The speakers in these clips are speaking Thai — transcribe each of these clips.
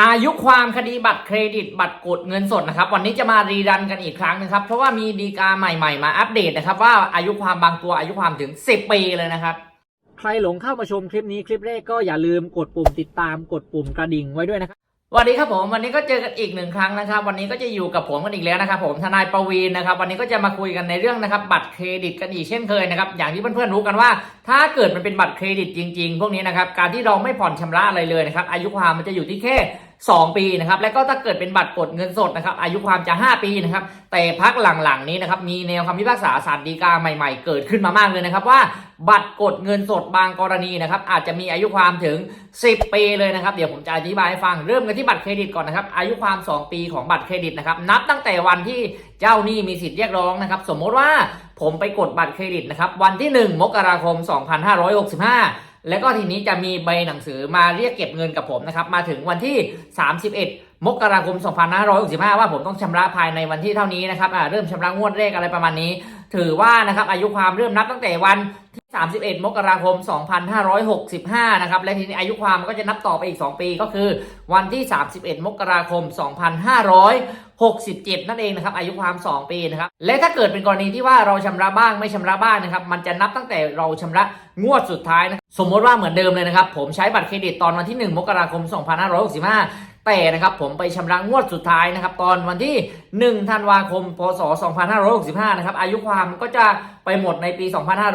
อายุความคดีบัตรเครดิตบัตรกดเงินสดนะครับวันนี้จะมารีรันกันอีกครั้งนะครับ เพราะว่ามีดีกาใหม่ๆ มาอัปเดตนะครับ ว่าอายุความบางตัวอายุความถึง 10 ปีเลยนะครับ ใครหลงเข้ามาชมคลิปนี้คลิปแรกก็อย่าลืมกดปุ่มติดตามกดปุ่มกระดิ่งไว้ด้วยนะครับสวัสดีครับผมวันนี้ก็เจอกันอีกหนึ่งครั้งนะครับ วันนี้ก็จะอยู่กับผมกันอีกแล้วนะครับ ผมทนายประวีนนะครับ วันนี้ก็จะมาคุยกันในเรื่องนะครับ บัตรเครดิตกันอีกเช่นเคยนะครับ อย่างที่เพื่อนๆรู้กันว่า ถ้าเกิดมันเป็นบัตรเครดิตจริง ๆ พวกนี้นะครับการที่เราไม่ผ่อนชำระอะไรเลยนะครับอายุความมันจะอยู่ที่แค่ 2 ปีนะครับและก็ถ้าเกิดเป็นบัตรกดเงินสดนะครับอายุความจะ 5 ปีนะครับแต่พักหลังๆนี้นะครับมีแนวคำพิพากษาศาลฎีกาใหม่ๆ เกิดขึ้นมามากเลยนะครับว่าบัตรกดเงินสดบางกรณีนะครับอาจจะมีอายุความถึง 10 ปีเลยนะครับเดี๋ยวผมจะอธิบายให้ฟังเริ่มกันที่บัตรเครดิตก่อนนะครับอายุความ 2 ปีของบัตรเครดิตนะครับนับตั้งแต่วันที่เจ้าหนี้มีสิทธิ์เรียกร้องนะครับสมมติว่าผมไปกดบัตรเครดิตนะครับวันที่ 1 มกราคม 2565 แล้วก็ทีนี้จะมีใบหนังสือมาเรียกเก็บเงินกับผมนะครับ มาถึงวันที่ 31 มกราคม 2565 ว่าผมต้องชำระภายในวันที่เท่านี้นะครับเริ่มชำระงวดแรกอะไรประมาณนี้ ถือว่านะครับอายุความเริ่มนับตั้งแต่วันที่ 31 มกราคม 2565 นะครับ และทีนี้อายุความก็จะนับต่อไปอีก 2 ปีก็คือ วันที่ 31 มกราคม 2500 67 นั่นเองนะครับอายุความ 2 ปีนะครับและถ้าเกิดเป็นกรณีที่ว่าเราชำระบ้างไม่ชำระบ้างนะครับมันจะนับตั้งแต่เราชำระงวดสุดท้ายนะสมมติว่าเหมือนเดิมเลยนะครับผมใช้บัตรเครดิตตอนวันที่ 1 มกราคม 2565แต่นะครับผมไปชำระงวดสุดท้ายนะครับตอนวันที่1 ธันวาคม พศ 2565 นะครับ อายุความก็จะไปหมดในปี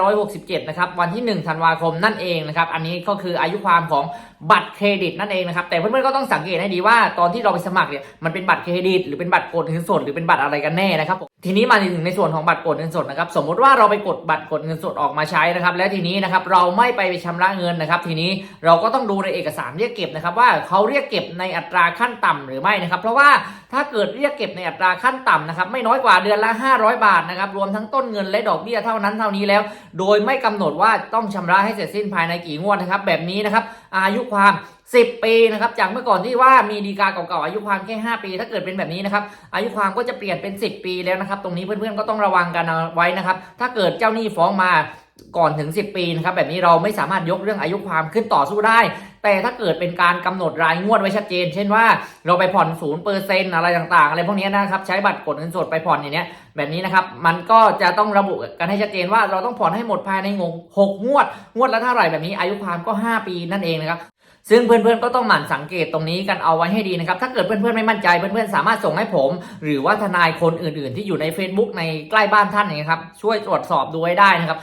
2567 นะครับ วันที่ 1 ธันวาคมนั่นเองนะครับ อันนี้ก็คืออายุความของบัตรเครดิตนั่นเองนะครับ แต่เพื่อนๆก็ต้องสังเกตให้ดีว่าตอนที่เราไปสมัครเนี่ยมันเป็นบัตรเครดิต หรือเป็นบัตรกดเงินสดหรือเป็นบัตรอะไรกันแน่นะครับผมทีนี้มาถึงในส่วนของบัตรกดเงินสดนะครับสมมติว่าเราไปกดบัตรกดเงินสดออกมาใช้นะครับแล้วทีนี้นะครับเราไม่ไปชำระเงินนะครับ ทีนี้เราก็ต้องดูในเอกสารเรียกเก็บนะครับว่าเขาเรียกเก็บในอัตราขั้นต่ำหรือไม่นะครับ เพราะว่าถ้าเกิดเรียกเก็บในอัตราขั้นต่ำนะครับไม่น้อยกว่าเดือนละ 500 บาทนะครับรวมทั้งต้นเงินและดอกเบี้ยเท่านั้นเท่านี้แล้ว โดยไม่กำหนดว่าต้องชำระให้เสร็จสิ้นภายในกี่งวดนะครับแบบนี้นะครับอายุความ 10 ปีนะครับจากเมื่อก่อนที่ว่ามีดีกาเก่าๆอายุความแค่ 5 ปี ถ้าเกิดเป็นแบบนี้นะครับอายุความก็จะเปลี่ยนเป็น 10 ปีแล้วนะครับตรงนี้เพื่อนๆก็ต้องระวังกันเอาไว้นะครับถ้าเกิดเจ้าหนี้ฟ้องมา ก่อนถึง 10 ปีนะครับแบบนี้เราไม่สามารถยกเรื่องอายุความขึ้นต่อสู้ได้ แต่ถ้าเกิดเป็นการกำหนดรายงวดไว้ชัดเจน เช่นว่าเราไปผ่อนศูนย์เปอร์เซ็นต์อะไรต่างๆ อะไรพวกนี้นะครับใช้บัตรกดเงินสดไปผ่อนอย่างเนี้ยแบบนี้นะครับมันก็จะต้องระบุกันให้ชัดเจนว่าเราต้องผ่อนให้หมดภายในงงหกงวด งวดละเท่าไหร่แบบนี้อายุความก็ 5 ปีนั่นเองนะครับซึ่งเพื่อนๆก็ต้องหมั่นสังเกตตรงนี้กันเอาไว้ให้ดีนะครับ ถ้าเกิดเพื่อนๆไม่มั่นใจเพื่อนๆสามารถส่งให้ผม หรือว่าทนายคนอื่นๆ ที่อยู่ใน Facebook ในใกล้บ้านท่านนี้ยครับช่วยตรวจสอบดูให้ได้นะครับ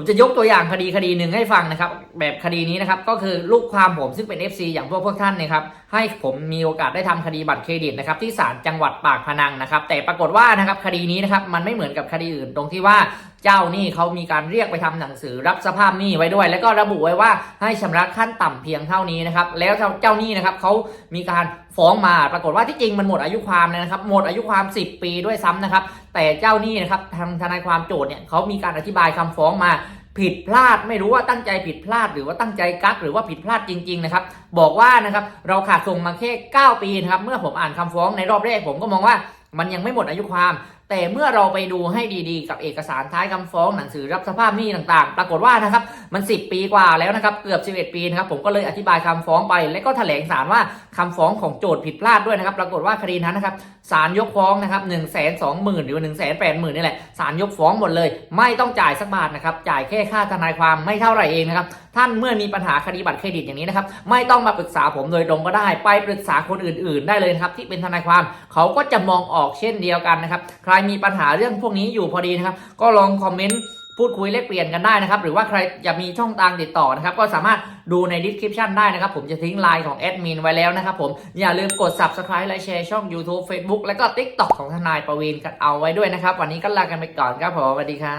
ผมจะยกตัวอย่างคดีคดีหนึ่งให้ฟังนะครับ แบบคดีนี้นะครับก็คือลูกความผมซึ่งเป็น FC อย่างพวกพวกท่านเนะครับให้ผมมีโอกาสได้ทำคดีบัตรเครดิตนะครับที่ศาลจังหวัดปากพนังนะครับ แต่ปรากฏว่านะครับคดีนี้นะครับมันไม่เหมือนกับคดีอื่นตรงที่ว่าเจ้าหนี้เขามีการเรียกไปทำหนังสือรับสภาพหนี้ไว้ด้วย แล้วก็ระบุไว้ว่าให้ชำระขั้นต่ำเพียงเท่านี้นะครับแล้วเจ้าหนี้นะครับเขามีการฟ้องมาปรากฏว่าที่จริงมันหมดอายุความเลยนะครับหมดอายุความ 10 ปีด้วยซ้ำนะครับ แต่เจ้าหนี้นะครับทางทนายความโจทย์เนี่ยเขามีการอธิบายคำฟ้องมาผิดพลาดไม่รู้ว่าตั้งใจผิดพลาด หรือว่าตั้งใจกักหรือว่าผิดพลาดจริง ๆ นะครับ บอกว่านะครับเราขาดส่งมาแค่ 9 ปีนะครับ เมื่อผมอ่านคำฟ้องในรอบแรกผมก็มองว่ามันยังไม่หมดอายุความ แต่เมื่อเราไปดูให้ดีๆ กับเอกสารท้ายคำฟ้องหนังสือรับสภาพหนี้ต่างๆ ปรากฏว่านะครับมัน 10 ปีกว่าแล้วนะครับเกือบ 11 ปีนะครับผมก็เลยอธิบายคำฟ้องไป และก็แถลงศาลว่าคำฟ้องของโจทย์ผิดพลาดด้วยนะครับปรากฏว่าคดีนั้นนะครับศาลยกฟ้องนะครับ1นึ่งแสนสองหมื่นหรือ1นึ่งแสนแปดหมื่นนี่แหละศาลยกฟ้องหมดเลย ไม่ต้องจ่ายสักบาทนะครับจ่ายแค่ค่าทนายความไม่เท่าไหร่เองนะครับ ท่านเมื่อมีปัญหาคดีบัตรเครดิตอย่างนี้นะครับ ไม่ต้องมาปรึกษาผมโดยตรงก็ได้ ไปปรึกษาคนอื่น ๆ ได้เลยครับ ที่เป็นทนายความเขาก็จะมองออกเช่นเดียวกันนะครับ ใครมีปัญหาเรื่องพวกนี้อยู่พอดีนะครับ ก็ลองคอมเมนต์พูดคุยแลกเปลี่ยนกันได้นะครับ หรือว่าใครจะมีช่องทางติดต่อนะครับ ก็สามารถดูใน description ได้นะครับ ผมจะทิ้งไลน์ของแอดมินไว้แล้วนะครับผมอย่าลืมกด subscribe และแชร์ช่อง YouTube Facebook และก็ TikTok ของทนายประวินกันเอาไว้ด้วยนะครับ วันนี้ก็ลากันไปก่อนครับผมสวัสดีครั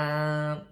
บ